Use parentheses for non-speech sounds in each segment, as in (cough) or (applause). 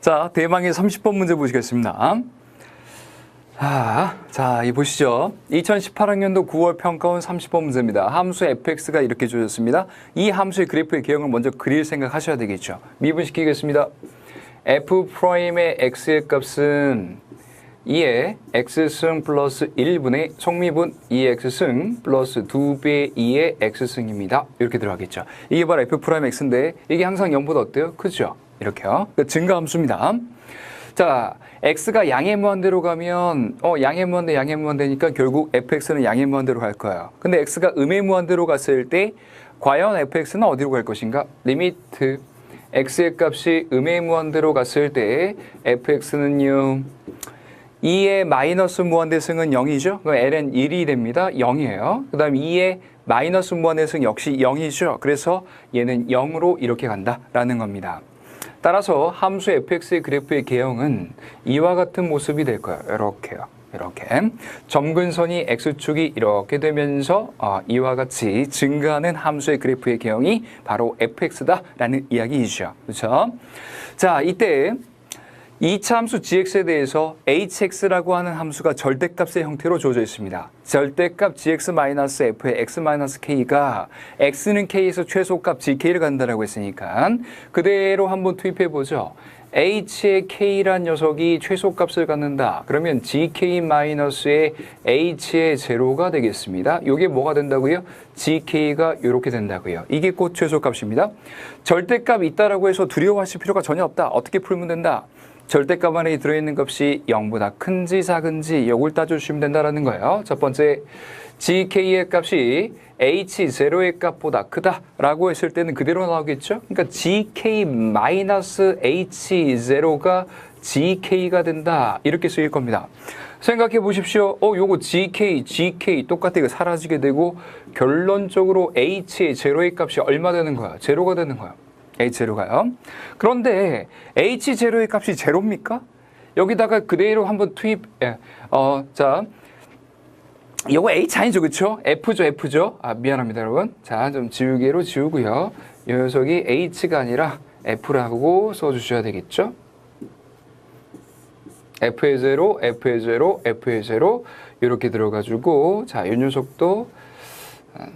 자, 대망의 30번 문제 보시겠습니다. 아, 자, 이 보시죠. 2018학년도 9월 평가원 30번 문제입니다. 함수 fx가 이렇게 주어졌습니다. 이 함수의 그래프의 개형을 먼저 그릴 생각하셔야 되겠죠. 미분시키겠습니다. f'의 x의 값은 2의 x승 플러스 1분의 속미분 2x승 플러스 2배의 2의 x승입니다. 이렇게 들어가겠죠. 이게 바로 f'x인데 이게 항상 0보다 어때요? 크죠? 이렇게요. 그 증가 함수입니다. 자, x가 양의 무한대로 가면 어 양의 무한대 양의 무한대니까 결국 fx는 양의 무한대로 갈 거예요. 근데 x가 음의 무한대로 갔을 때 과연 fx는 어디로 갈 것인가? 리미트 x의 값이 음의 무한대로 갔을 때 fx는요 2의 마이너스 무한대승은 0이죠. 그럼 ln 1이 됩니다. 0이에요. 그 다음 2의 마이너스 무한대승 역시 0이죠. 그래서 얘는 0으로 이렇게 간다라는 겁니다. 따라서 함수 fx의 그래프의 개형은 이와 같은 모습이 될 거예요. 이렇게요. 이렇게 점근선이 x축이 이렇게 되면서 어, 이와 같이 증가하는 함수의 그래프의 개형이 바로 fx다라는 이야기이죠. 그렇죠? 자, 이때 2차 함수 gx에 대해서 hx라고 하는 함수가 절대값의 형태로 주어져 있습니다. 절대값 gx-f의 x-k가 x는 k에서 최소값 gk를 간다라고 했으니까 그대로 한번 투입해 보죠. h의 k란 녀석이 최소값을 갖는다. 그러면 gk-의 h의 제로가 되겠습니다. 이게 뭐가 된다고요? gk가 이렇게 된다고요. 이게 곧 최소값입니다. 절대값 있다라고 해서 두려워하실 필요가 전혀 없다. 어떻게 풀면 된다? 절대값 안에 들어있는 값이 0보다 큰지 작은지 이걸 따져주시면 된다는 거예요. 첫 번째, gk의 값이 h0의 값보다 크다라고 했을 때는 그대로 나오겠죠. 그러니까 gk-h0가 gk가 된다 이렇게 쓰일 겁니다. 생각해 보십시오. 어, 요거 gk, gk 똑같아 이거 사라지게 되고 결론적으로 h의 제로의 값이 얼마 되는 거야? 제로가 되는 거야. H0가요. 그런데 H0의 값이 제로입니까? 여기다가 그대로 한번 투입, 예, 어, 자, 요거 H 아니죠, 그쵸? F죠, F죠? 아, 미안합니다, 여러분. 자, 좀 지우개로 지우고요. 이 녀석이 H가 아니라 F라고 써주셔야 되겠죠? F의 제로, F의 제로, F의 제로, 이렇게 들어가지고, 자, 이 녀석도,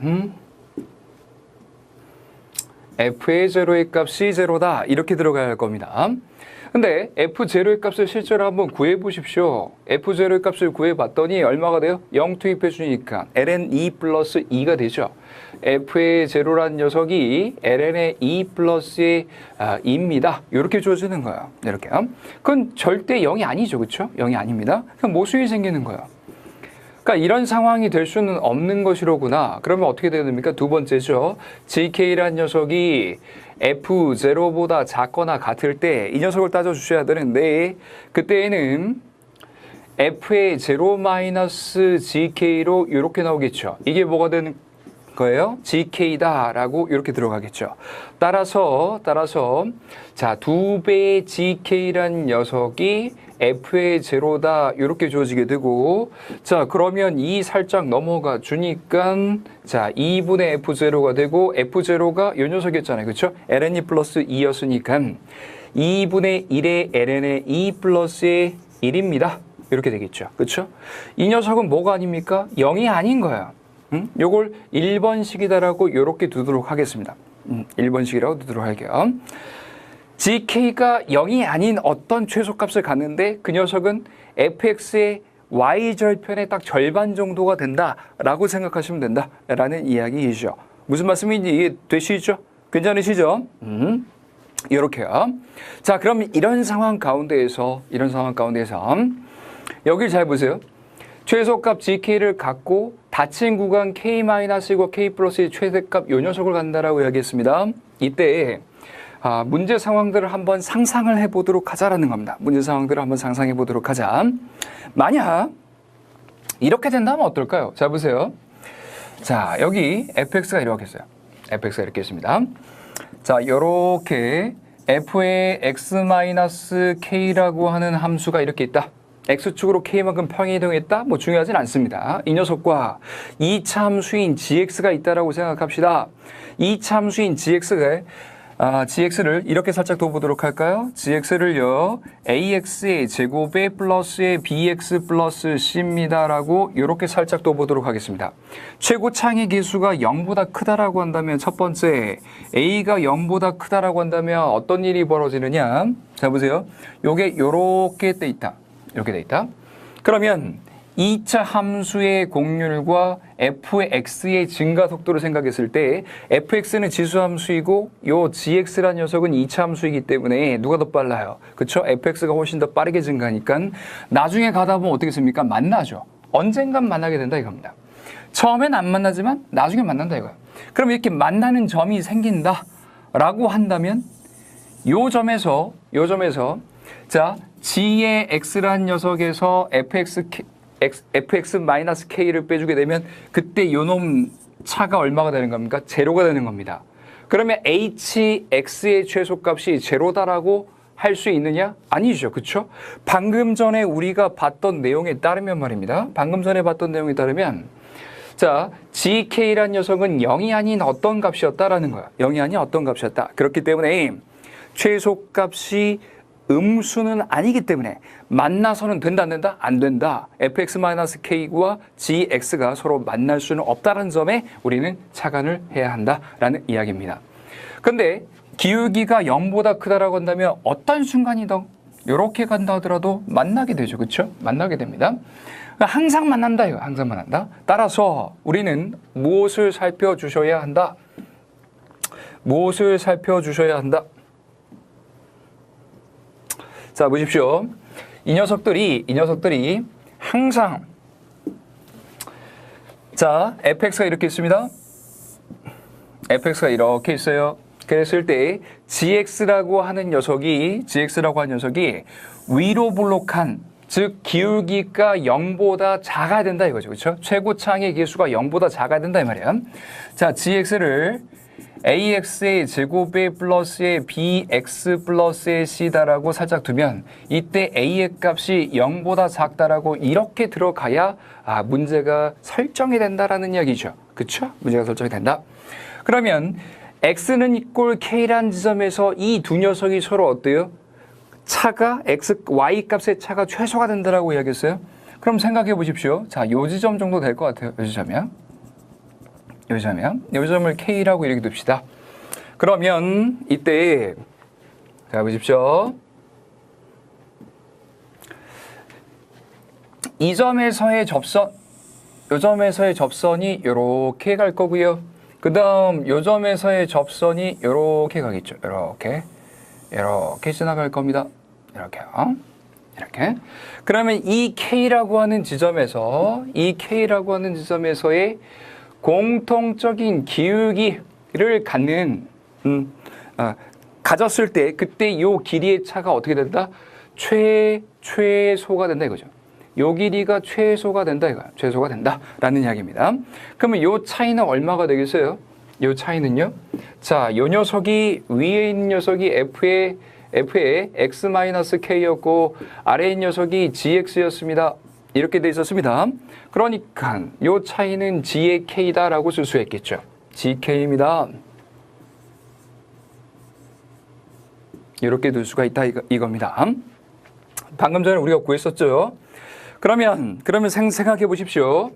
음, f의 제로의 값이 제로다 이렇게 들어가야 할 겁니다. 근데 f 제로의 값을 실제로 한번 구해 보십시오. f 제로의 값을 구해 봤더니 얼마가 돼요? 0 투입해 주니까 ln 2 플러스 2가 되죠. f의 제로란 녀석이 ln의 2 플러스의 아, 2입니다. 이렇게 주어지는 거예요. 이렇게요. 그건 절대 0이 아니죠. 그렇죠? 0이 아닙니다. 그럼 모순이 생기는 거예요. 그러니까 이런 상황이 될 수는 없는 것이로구나. 그러면 어떻게 됩니까? 두 번째죠. GK라는 녀석이 F0보다 작거나 같을 때 이 녀석을 따져 주셔야 되는데 그때에는 F의 0 GK로 이렇게 나오겠죠. 이게 뭐가 되는 거예요? GK다라고 이렇게 들어가겠죠. 따라서 따라서 자, 두 배의 GK란 녀석이 F의 제로다 이렇게 주어지게 되고 자, 그러면 이 살짝 넘어가 주니까 자, 2분의 F0가 되고 F0가 요 녀석이었잖아요. 그렇죠? ln 2 플러스 2였으니까 2분의 1의 ln의 2 플러스의 1입니다. 이렇게 되겠죠. 그렇죠? 이 녀석은 뭐가 아닙니까? 0이 아닌 거예요. 음? 요걸 1번식이다라고 이렇게 두도록 하겠습니다. 음, 1번식이라고 두도록 할게요. gk가 0이 아닌 어떤 최소값을 갖는데 그 녀석은 fx의 y절편의 딱 절반 정도가 된다라고 생각하시면 된다라는 이야기이죠. 무슨 말씀인지 이해 되시죠? 괜찮으시죠? 음. 이렇게요. 자, 그럼 이런 상황 가운데에서 이런 상황 가운데에서 여길 잘 보세요. 최소값 gk를 갖고 닫힌 구간 k-이고 k 플러스의 최대값 요 녀석을 간다라고 이야기했습니다. 이때 아, 문제 상황들을 한번 상상을 해보도록 하자라는 겁니다. 문제 상황들을 한번 상상해 보도록 하자. 만약 이렇게 된다면 어떨까요? 자 보세요. 자 여기 fx가 이렇게 있어요. fx가 이렇게 있습니다. 자 이렇게 f의 x-k라고 하는 함수가 이렇게 있다. X축으로 k만큼 평행이동했다? 뭐 중요하진 않습니다. 이 녀석과 2차 함수인 gx가 있다라고 생각합시다. 2차 함수인 gx가 아, gx를 이렇게 살짝 둬보도록 할까요? gx를요, ax의 제곱에 플러스의 bx 플러스 c입니다라고 이렇게 살짝 둬보도록 하겠습니다. 최고 창의 개수가 0보다 크다라고 한다면 첫 번째, a가 0보다 크다라고 한다면 어떤 일이 벌어지느냐? 자, 보세요. 요게 요렇게 돼 있다. 이렇게 돼 있다. 그러면 2차 함수의 공률과 fx의 증가 속도를 생각했을 때 fx는 지수 함수이고 요 gx라는 녀석은 2차 함수이기 때문에 누가 더 빨라요? 그쵸? fx가 훨씬 더 빠르게 증가하니까 나중에 가다 보면 어떻게 됩니까? 만나죠. 언젠간 만나게 된다 이겁니다. 처음엔 안 만나지만 나중에 만난다 이거야. 그럼 이렇게 만나는 점이 생긴다 라고 한다면 요 점에서 요 점에서 자 g의 x란 녀석에서 fx x, fx 마이너스 k를 빼주게 되면 그때 요놈 차가 얼마가 되는 겁니까? 제로가 되는 겁니다. 그러면 hx의 최소값이 제로다라고 할 수 있느냐? 아니죠. 그렇죠? 방금 전에 우리가 봤던 내용에 따르면 말입니다. 방금 전에 봤던 내용에 따르면 자, gk란 녀석은 0이 아닌 어떤 값이었다라는 거야. 0이 아닌 어떤 값이었다. 그렇기 때문에 최소값이 음수는 아니기 때문에 만나서는 된다 안 된다? 안 된다. fx-k와 gx가 서로 만날 수는 없다는 점에 우리는 착안을 해야 한다라는 이야기입니다. 근데 기울기가 0보다 크다라고 한다면 어떤 순간이든 이렇게 간다 하더라도 만나게 되죠. 그렇죠? 만나게 됩니다. 그러니까 항상 만난다 이거. 항상 만난다. 따라서 우리는 무엇을 살펴주셔야 한다? 무엇을 살펴주셔야 한다? 자, 보십시오. 이 녀석들이, 이 녀석들이 항상, 자, fx가 이렇게 있습니다. fx가 이렇게 있어요. 그랬을 때, gx라고 하는 녀석이, gx라고 하는 녀석이 위로 볼록한, 즉, 기울기가 0보다 작아야 된다 이거죠. 그렇죠? 최고창의 개수가 0보다 작아야 된다 이 말이야. 자, gx를 ax의 제곱에 플러스의 bx 플러스의 c다라고 살짝 두면 이때 a의 값이 0보다 작다라고 이렇게 들어가야 아, 문제가 설정이 된다라는 이야기죠. 그쵸? 문제가 설정이 된다. 그러면 x는 이꼴 k란 지점에서 이 두 녀석이 서로 어때요? 차가 x, y 값의 차가 최소가 된다라고 이야기했어요. 그럼 생각해 보십시오. 자, 요 지점 정도 될 것 같아요. 요 지점이요. 요 점이요. 요 점을 K라고 이렇게 둡시다. 그러면 이때 자 보십시오. 이 점에서의 접선, 요 점에서의 접선이 요렇게 갈 거고요. 그 다음 요 점에서의 접선이 요렇게 가겠죠. 요렇게. 요렇게 지나갈 겁니다. 이렇게요. 이렇게. 그러면 이 K라고 하는 지점에서, 이 K라고 하는 지점에서의 공통적인 기울기를 갖는 음, 아, 가졌을 때 그때 요 길이의 차가 어떻게 된다? 최 최소가 된다 이거죠. 요 길이가 최소가 된다 이거야. 최소가 된다라는 이야기입니다. 그러면 요 차이는 얼마가 되겠어요? 요 차이는요. 자, 요 녀석이 위에 있는 녀석이 f의 f의 x-k였고 아래에 있는 녀석이 gx였습니다. 이렇게 돼 있었습니다. 그러니까 요 차이는 g의 k다라고 쓸 수 있겠죠. gk입니다. 이렇게 둘 수가 있다 이거, 이겁니다. 방금 전에 우리가 구했었죠. 그러면 그러면 생, 생각해 보십시오.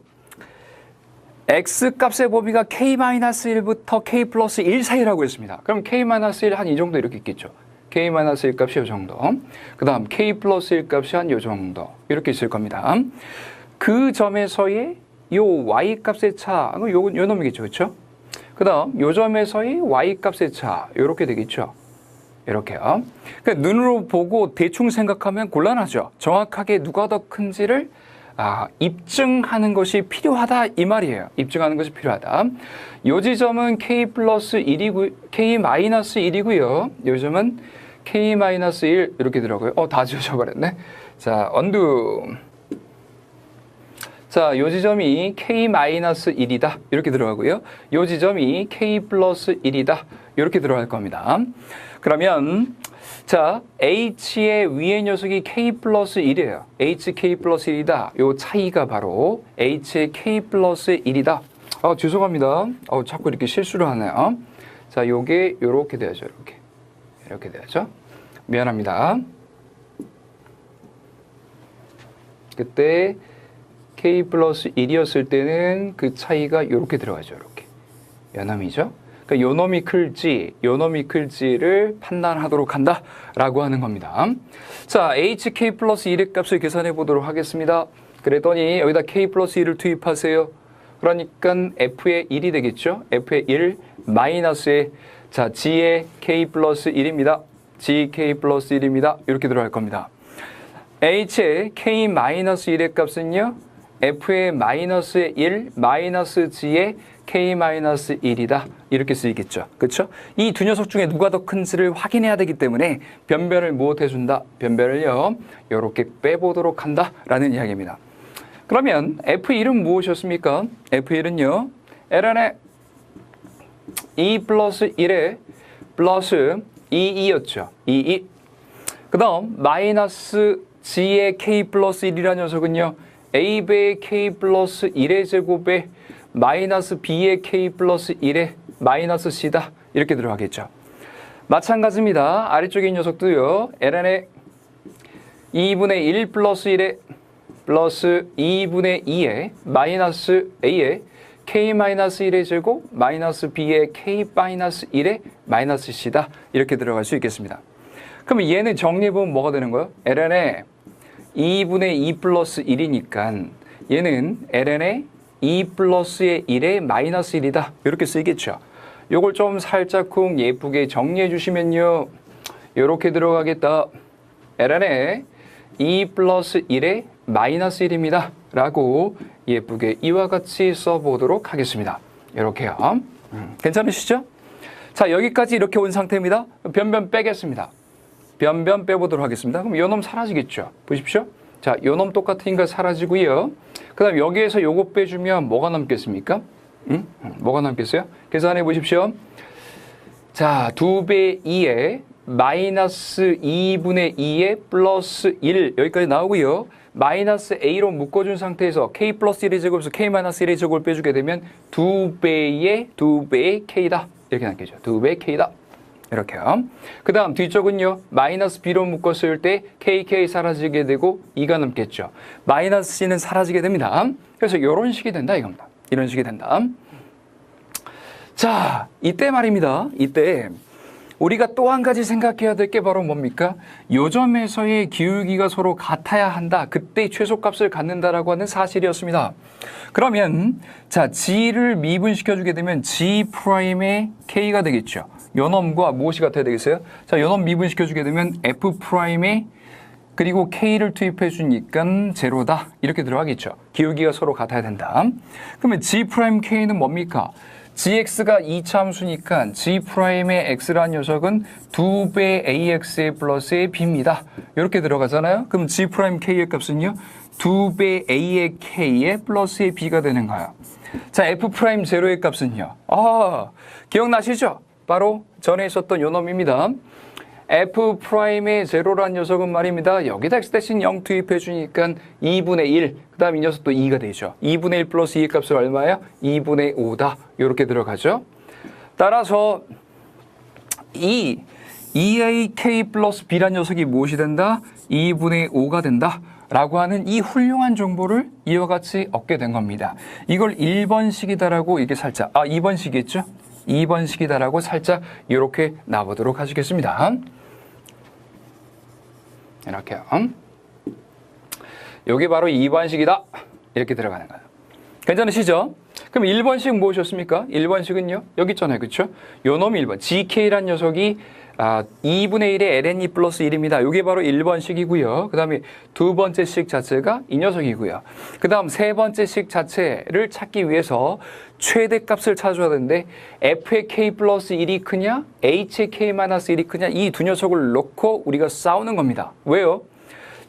x 값의 범위가 k-1부터 k 플러스 1 사이라고 했습니다. 그럼 k-1 한 이 정도 이렇게 있겠죠. K-1 값이 이 정도. 그 다음 k 플러스 1 값이 한이 정도. 이렇게 있을 겁니다. 그 점에서의 요 y 값의 차, 요, 요 놈이겠죠. 그렇죠? 그 다음 요 점에서의 y 값의 차, 요렇게 되겠죠. 이렇게요. 그러니까 눈으로 보고 대충 생각하면 곤란하죠. 정확하게 누가 더 큰지를 아, 입증하는 것이 필요하다 이 말이에요. 입증하는 것이 필요하다. 요 지점은 k 플러스 1이고 k 마이너스 1이고요. 요 점은 k 마이너스 1 이렇게 들어가요. 어, 다 지워져 버렸네. 자, 언두. 자, 요 지점이 k 마이너스 1이다. 이렇게 들어가고요. 요 지점이 k 플러스 1이다. 이렇게 들어갈 겁니다. 그러면 자, h의 위의 녀석이 k 플러스 1이에요. hk 플러스 1이다. 요 차이가 바로 h의 k 플러스 1이다. 아, 죄송합니다. 어, 자꾸 이렇게 실수를 하네요. 자, 요게 요렇게 돼야죠. 이렇게. 이렇게 돼야죠. 미안합니다. 그때 k 플러스 1이었을 때는 그 차이가 이렇게 들어가죠. 이렇게. 연함이죠. 그러니까 요 놈이 클지, 요 놈이 클지를 판단하도록 한다라고 하는 겁니다. 자, hk 플러스 1의 값을 계산해 보도록 하겠습니다. 그랬더니 여기다 k 플러스 1을 투입하세요. 그러니까 f의 1이 되겠죠. f의 1 마이너스의 자 g의 k 플러스 1입니다. gk 플러스 1입니다. 이렇게 들어갈 겁니다. h의 k 마이너스 1의 값은요. F의 마이너스 1 마이너스 g의 k 마이너스 1이다. 이렇게 쓰이겠죠. 그렇죠? 이 두 녀석 중에 누가 더 큰지를 확인해야 되기 때문에 변별을 못 해준다. 변별을요. 이렇게 빼보도록 한다라는 이야기입니다. 그러면 F1은 무엇이었습니까? F1은요. ln의 2 플러스 1에 플러스 22였죠. 22. 그 다음 마이너스 g의 k 플러스 1이라는 녀석은요. A배의 k 플러스 1의 제곱에 마이너스 b의 k 플러스 1의 마이너스 c다. 이렇게 들어가겠죠. 마찬가지입니다. 아래쪽에 있는 녀석도요. ln의 2분의 1 플러스 1의 플러스 2분의 2의 마이너스 a의 k 마이너스 1의 제곱 마이너스 b의 k 마이너스 1의 마이너스 c다 이렇게 들어갈 수 있겠습니다. 그럼 얘는 정리해보면 뭐가 되는 거예요? ln의 2분의 2 플러스 1이니까 얘는 ln의 2 플러스의 1의 마이너스 1이다 이렇게 쓰이겠죠. 요걸 좀 살짝쿵 예쁘게 정리해 주시면요. 이렇게 들어가겠다. ln의 2 플러스 1의 마이너스 1입니다. 라고 예쁘게 이와 같이 써보도록 하겠습니다. 이렇게요. 음, 괜찮으시죠? 자, 여기까지 이렇게 온 상태입니다. 변변 빼겠습니다. 변변 빼보도록 하겠습니다. 그럼 요놈 사라지겠죠? 보십시오. 자, 요놈 똑같으니까 사라지고요. 그 다음 여기에서 요거 빼주면 뭐가 남겠습니까? 음? 음, 뭐가 남겠어요? 계산해 보십시오. 자, 2배 2에 마이너스 2분의 2에 플러스 1 여기까지 나오고요. 마이너스 a로 묶어준 상태에서 k 플러스 1의 제곱에서 k 마이너스 1의 제곱을 빼주게 되면 2배의 2배의 k다. 이렇게 남겠죠. 2배의 k다. 이렇게요. 그 다음 뒤쪽은요. 마이너스 b로 묶었을 때 kk 사라지게 되고 2가 남겠죠. 마이너스 c는 사라지게 됩니다. 그래서 이런 식이 된다 이겁니다. 이런 식이 된다. 자, 이때 말입니다. 이때 우리가 또 한 가지 생각해야 될 게 바로 뭡니까? 요점에서의 기울기가 서로 같아야 한다. 그때 최소값을 갖는다라고 하는 사실이었습니다. 그러면 자 g를 미분시켜 주게 되면 g 프라임의 k가 되겠죠. 요놈과 무엇이 같아야 되겠어요? 자 요놈 미분시켜 주게 되면 f 프라임의 그리고 k를 투입해 주니까 제로다 이렇게 들어가겠죠. 기울기가 서로 같아야 된다. 그러면 g 프라임 k는 뭡니까? gx가 2차 함수니까 g'의 x라는 녀석은 2배 ax의 플러스의 b입니다. 이렇게 들어가잖아요. 그럼 g'k의 값은요. 2배 a의 k의 플러스의 b가 되는 거예요. 자, f'0의 값은요. 아, 기억나시죠? 바로 전에 있었던 요 놈입니다. f'의 제로란 녀석은 말입니다. 여기다 x 대신 0 투입해 주니까 2분의 1, 그 다음 이 녀석도 2가 되죠. 2분의 1 플러스 2의 값은 얼마야? 2분의 5다. 이렇게 들어가죠. 따라서 이 2ak 플러스 b란 녀석이 무엇이 된다? 2분의 5가 된다. 라고 하는 이 훌륭한 정보를 이와 같이 얻게 된 겁니다. 이걸 1번식이다라고 이게 살짝, 아, 2번식이겠죠? 2번식이다라고 살짝 이렇게 놔보도록 하시겠습니다. 이렇게요. 여기 바로 2번식이다. 이렇게 들어가는 거예요. 괜찮으시죠? 그럼 1번식 무엇이었습니까? 1번식은요. 여기 있잖아요. 그렇죠? 요 놈이 1번. GK란 녀석이 아, 2분의 1의 ln2 플러스 1입니다. 이게 바로 1번 식이고요. 그 다음에 두 번째 식 자체가 이 녀석이고요. 그 다음 세 번째 식 자체를 찾기 위해서 최대값을 찾아야 되는데 f의 k 플러스 1이 크냐 h의 k 마이너스 1이 크냐 이 두 녀석을 놓고 우리가 싸우는 겁니다. 왜요?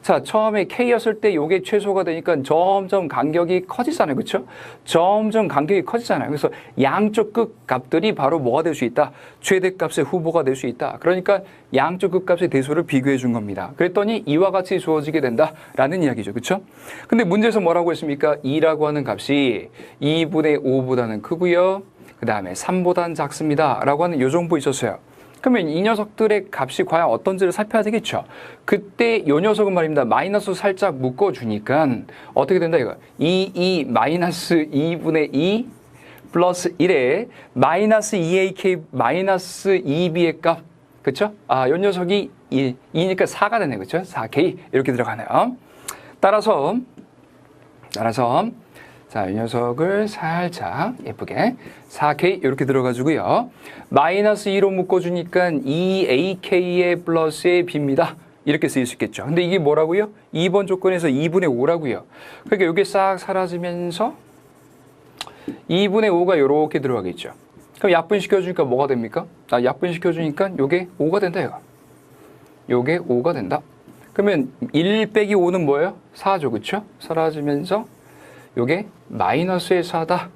자, 처음에 K였을 때 요게 최소가 되니까 점점 간격이 커지잖아요. 그렇죠? 점점 간격이 커지잖아요. 그래서 양쪽 끝 값들이 바로 뭐가 될 수 있다? 최대값의 후보가 될 수 있다. 그러니까 양쪽 끝 값의 대소를 비교해 준 겁니다. 그랬더니 이와 같이 주어지게 된다라는 이야기죠. 그렇죠? 근데 문제에서 뭐라고 했습니까? 2라고 하는 값이 2분의 5보다는 크고요. 그 다음에 3보단 작습니다. 라고 하는 요 정보 있었어요. 그러면 이 녀석들의 값이 과연 어떤지를 살펴야 되겠죠. 그때 요 녀석은 말입니다. 마이너스 살짝 묶어주니까 어떻게 된다 이거. 2, 2 마이너스 2분의 2 플러스 1에 마이너스 2ak 마이너스 2b의 값. 그쵸? 아, 요 녀석이 2, 2니까 4가 되네. 그쵸? 4k. 이렇게 들어가네요. 따라서, 따라서, 자, 이 녀석을 살짝 예쁘게 4K 이렇게 들어가지고요. 마이너스 2로 묶어주니까 2AK의 플러스의 B입니다. 이렇게 쓰일 수 있겠죠. 근데 이게 뭐라고요? 2번 조건에서 2분의 5라고요. 그러니까 이게 싹 사라지면서 2분의 5가 이렇게 들어가겠죠. 그럼 약분시켜주니까 뭐가 됩니까? 아, 약분시켜주니까 요게 5가 된다, 이거. 요게 5가 된다. 그러면 1 빼기 5는 뭐예요? 4죠, 그쵸? 사라지면서 요게 마이너스의 4다.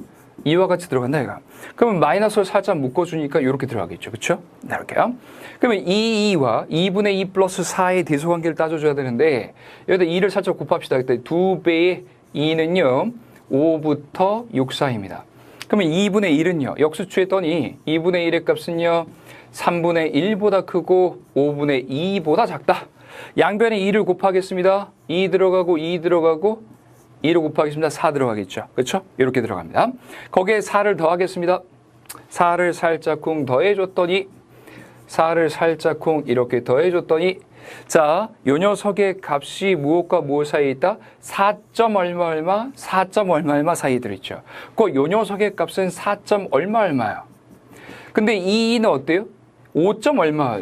이와 같이 들어간다, 이거. 그러면 마이너스를 살짝 묶어주니까 이렇게 들어가겠죠? 네, 이렇게요. 그러면 2, 2와 2분의 2 플러스 4의 대소관계를 따져줘야 되는데 여기다 2를 살짝 곱합시다. 그때 2배의 2는요, 5부터 6 사이입니다. 그러면 2분의 1은요, 역수추했더니 2분의 1의 값은요, 3분의 1보다 크고 5분의 2보다 작다. 양변에 2를 곱하겠습니다. 2 들어가고 2 들어가고 2를 곱하겠습니다. 4 들어가겠죠. 그렇죠? 이렇게 들어갑니다. 거기에 4를 더하겠습니다. 4를 살짝쿵 더해줬더니 4를 살짝쿵 이렇게 더해줬더니 자, 요 녀석의 값이 무엇과 무엇 사이에 있다? 4점 얼마 얼마, 4점 얼마 얼마 사이에 들어있죠. 그 요 녀석의 값은 4점 얼마 얼마요. 근데 이 2는 어때요? 5점 얼마,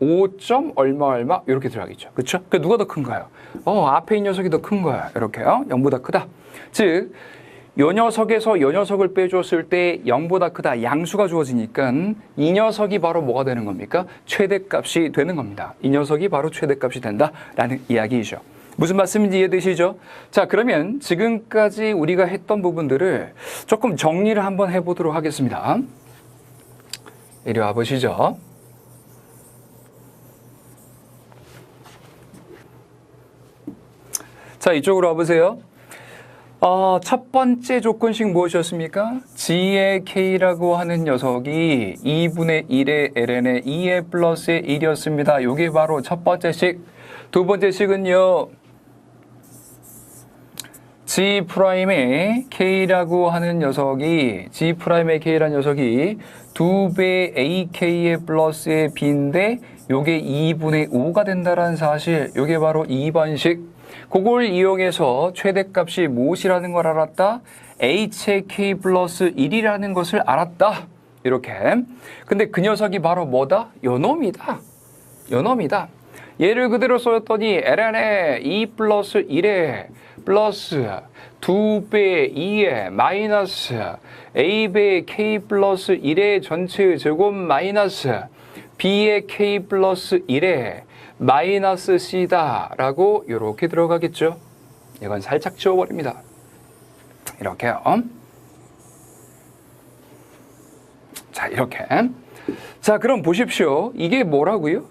5점 얼마 얼마 이렇게 들어가겠죠. 그렇죠? 그 누가 더 큰가요? 어, 앞에 있는 녀석이 더 큰 거야. 이렇게요. 0보다 크다. 즉, 요 녀석에서 요 녀석을 빼줬을 때 0보다 크다. 양수가 주어지니까 이 녀석이 바로 뭐가 되는 겁니까? 최대값이 되는 겁니다. 이 녀석이 바로 최대값이 된다라는 이야기이죠. 무슨 말씀인지 이해되시죠? 자, 그러면 지금까지 우리가 했던 부분들을 조금 정리를 한번 해보도록 하겠습니다. 이리 와 보시죠. 자, 이쪽으로 와보세요. 어, 첫 번째 조건식 무엇이었습니까? G의 K라고 하는 녀석이 2분의 1의 ln의 2의 플러스의 1이었습니다. 이게 바로 첫 번째 식. 두 번째 식은요. G 프라임의 K라고 하는 녀석이 G 프라임의 K라는 녀석이 2배 AK의 플러스의 B인데 요게 2분의 5가 된다라는 사실. 요게 바로 2번식. 그걸 이용해서 최대값이 무엇이라는 걸 알았다? h의 k 플러스 1이라는 것을 알았다. 이렇게. 근데 그 녀석이 바로 뭐다? 요놈이다. 요놈이다. 얘를 그대로 써줬더니 ln의 2 플러스 1에 플러스 2배 2에 마이너스 a배 k 플러스 1의 전체 제곱 마이너스 b의 k 플러스 1에 마이너스 c다라고 이렇게 들어가겠죠. 이건 살짝 지워버립니다. 이렇게요. 자, 이렇게. 자, 그럼 보십시오. 이게 뭐라고요?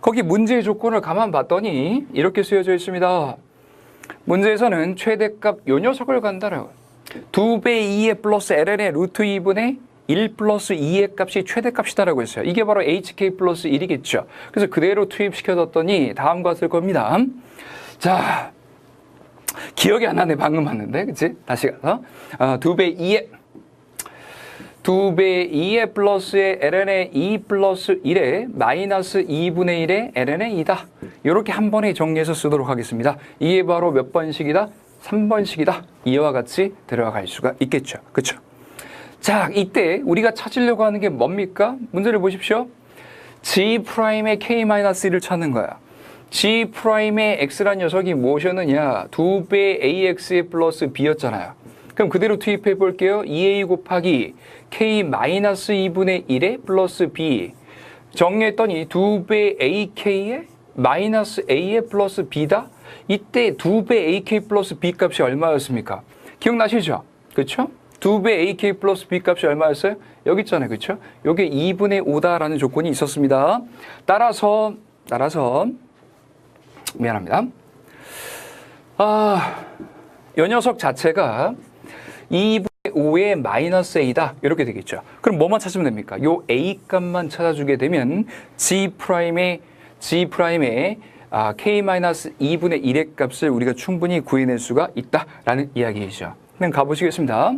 거기 문제의 조건을 가만 봤더니 이렇게 쓰여져 있습니다. 문제에서는 최대값 요 녀석을 간다라고. 2배 2의 플러스 ln의 루트 2분의 1 플러스 2의 값이 최대값이다라고 했어요. 이게 바로 hk 플러스 1이겠죠. 그래서 그대로 투입시켜뒀더니 다음과 같을 겁니다. 자, 기억이 안 나네. 방금 봤는데. 그치? 다시 가서. 어, 2배 2의 2배 2의 플러스의 ln의 2 플러스 1의 마이너스 2분의 1의 ln의 2다. 이렇게 한 번에 정리해서 쓰도록 하겠습니다. 이게 바로 몇 번식이다? 3번식이다. 이와 같이 들어갈 수가 있겠죠. 그쵸? 자, 이때 우리가 찾으려고 하는 게 뭡니까? 문제를 보십시오. G 프라임의 K-1을 찾는 거야. G 프라임의 X란 녀석이 무엇이었느냐? 2배 AX 플러스 B였잖아요. 그럼 그대로 투입해 볼게요. 2A 곱하기 K-2분의 1의 플러스 B. 정리했더니 2배 AK의 마이너스 A의 플러스 B다? 이때 2배 AK 플러스 B 값이 얼마였습니까? 기억나시죠? 그렇죠? 2배 AK 플러스 B 값이 얼마였어요? 여기 있잖아요. 그렇죠? 요게 2분의 5다라는 조건이 있었습니다. 따라서 따라서 미안합니다. 아, 요 녀석 자체가 2분의 5의 마이너스 A다. 이렇게 되겠죠. 그럼 뭐만 찾으면 됩니까? 요 A 값만 찾아주게 되면 G 프라임의 G 프라임의 아, K-2분의 1의 값을 우리가 충분히 구해낼 수가 있다라는 이야기이죠. 그럼 가보시겠습니다.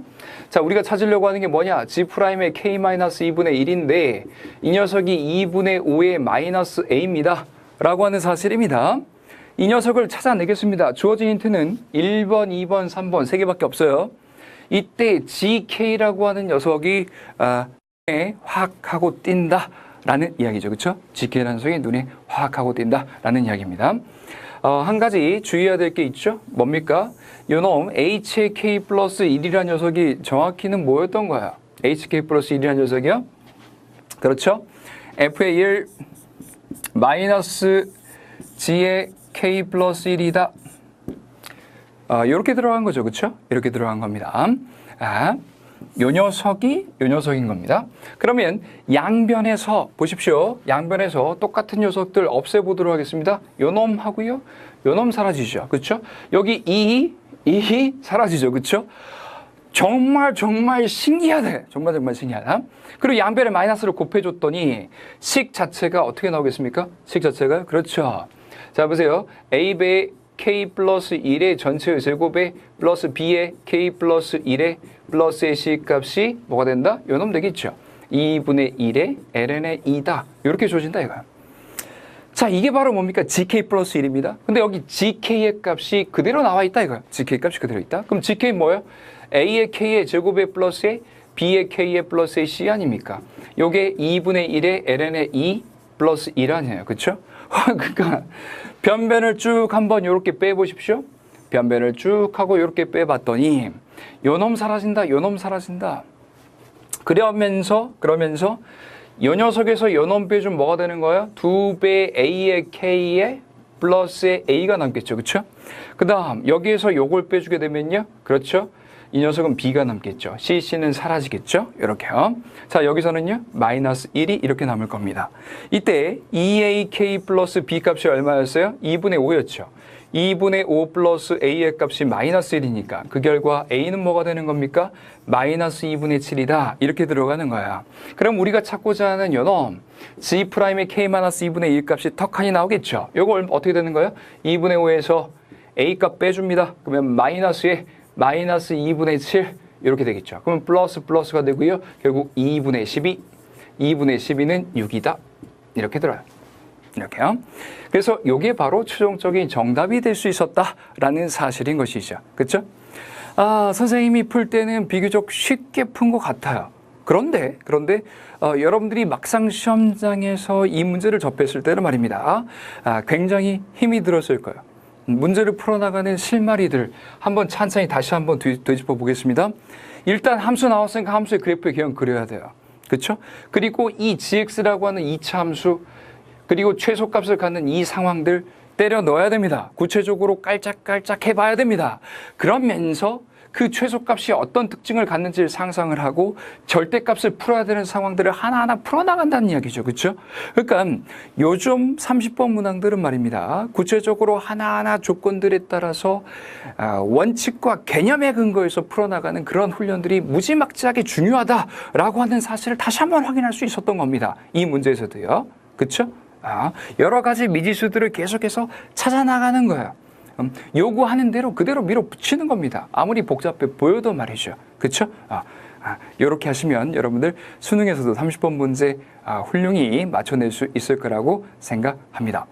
자, 우리가 찾으려고 하는 게 뭐냐? G 프라임의 K-2분의 1인데 이 녀석이 2분의 5의 마이너스 A입니다. 라고 하는 사실입니다. 이 녀석을 찾아내겠습니다. 주어진 힌트는 1번, 2번, 3번 세 개밖에 없어요. 이때 GK라고 하는 녀석이 아, 눈에 확 하고 띈다라는 이야기죠. 그렇죠? GK라는 녀석이 눈에 확 하고 띈다라는 이야기입니다. 어, 한 가지 주의해야 될 게 있죠. 뭡니까? 요놈 HK 플러스 1이라는 녀석이 정확히는 뭐였던 거야? HK 플러스 1이라는 녀석이요? 그렇죠? F의 1 마이너스 G의 K 플러스 1이다. 어, 이렇게 들어간 거죠. 그렇죠? 이렇게 들어간 겁니다. 아, 요 녀석이 요 녀석인 겁니다. 그러면 양변에서 보십시오. 양변에서 똑같은 녀석들 없애보도록 하겠습니다. 요 놈하고요. 요 놈 사라지죠. 그렇죠? 여기 이, 이 사라지죠. 그렇죠? 정말 정말 신기하다. 정말 정말 신기하다. 그리고 양변에 마이너스를 곱해줬더니 식 자체가 어떻게 나오겠습니까? 식 자체가 그렇죠. 자 보세요. a배 k 플러스 1의 전체의 제곱에 플러스 b의 k 플러스 1의 플러스의 식값이 뭐가 된다? 요놈 되겠죠. 2분의 1의 ln의 2다. 이렇게 줘진다 이거야. 자, 이게 바로 뭡니까? gk 플러스 1입니다. 근데 여기 gk의 값이 그대로 나와 있다 이거야. gk 값이 그대로 있다. 그럼 gk 뭐예요? a의 k의 제곱의 플러스에 b의 k의 플러스의 c 아닙니까? 요게 2분의 1의 ln의 2 플러스 1 아니에요. 그쵸? (laughs) 그러니까 변변을 쭉 한번 요렇게 빼보십시오. 변변을 쭉 하고 요렇게 빼봤더니 요놈 사라진다. 요놈 사라진다. 그러면서 그러면서 요 녀석에서 요놈 빼주면 뭐가 되는 거야? 두배 a의 k의 플러스의 a가 남겠죠. 그렇죠? 그 다음 여기에서 요걸 빼주게 되면요. 그렇죠? 이 녀석은 b가 남겠죠. cc는 사라지겠죠. 이렇게요. 자 여기서는요. 마이너스 1이 이렇게 남을 겁니다. 이때 2ak 플러스 b 값이 얼마였어요? 2분의 5였죠. 2분의 5 플러스 a의 값이 마이너스 1이니까 그 결과 a는 뭐가 되는 겁니까? 마이너스 2분의 7이다. 이렇게 들어가는 거야. 그럼 우리가 찾고자 하는 요놈 g 프라임의 k 마이너스 2분의 1 값이 턱하니 나오겠죠. 요거 어떻게 되는 거예요? 2분의 5에서 a 값 빼줍니다. 그러면 마이너스에 마이너스 2분의 7 이렇게 되겠죠. 그러면 플러스 플러스가 되고요. 결국 2분의 12, 2분의 12는 6이다. 이렇게 들어요. 이렇게요. 그래서 이게 바로 최종적인 정답이 될 수 있었다라는 사실인 것이죠. 그렇죠? 아, 선생님이 풀 때는 비교적 쉽게 푼 것 같아요. 그런데 그런데 어, 여러분들이 막상 시험장에서 이 문제를 접했을 때는 말입니다. 아, 굉장히 힘이 들었을 거예요. 문제를 풀어나가는 실마리들 한번 찬찬히 다시 한번 뒤, 뒤집어 보겠습니다. 일단 함수 나왔으니까 함수의 그래프의 개형 그려야 돼요. 그렇죠? 그리고 이 gx라고 하는 이차 함수 그리고 최소값을 갖는 이 상황들 때려 넣어야 됩니다. 구체적으로 깔짝깔짝 해봐야 됩니다. 그러면서 그 최소값이 어떤 특징을 갖는지를 상상을 하고 절대값을 풀어야 되는 상황들을 하나하나 풀어나간다는 이야기죠. 그렇죠? 그러니까 요즘 30번 문항들은 말입니다. 구체적으로 하나하나 조건들에 따라서 아, 원칙과 개념에 근거해서 풀어나가는 그런 훈련들이 무지막지하게 중요하다라고 하는 사실을 다시 한번 확인할 수 있었던 겁니다. 이 문제에서도요. 그렇죠? 아, 여러 가지 미지수들을 계속해서 찾아 나가는 거예요. 음, 요구하는 대로 그대로 밀어붙이는 겁니다. 아무리 복잡해 보여도 말이죠. 그렇죠? 아, 아, 이렇게 하시면 여러분들 수능에서도 30번 문제 아, 훌륭히 맞춰낼 수 있을 거라고 생각합니다.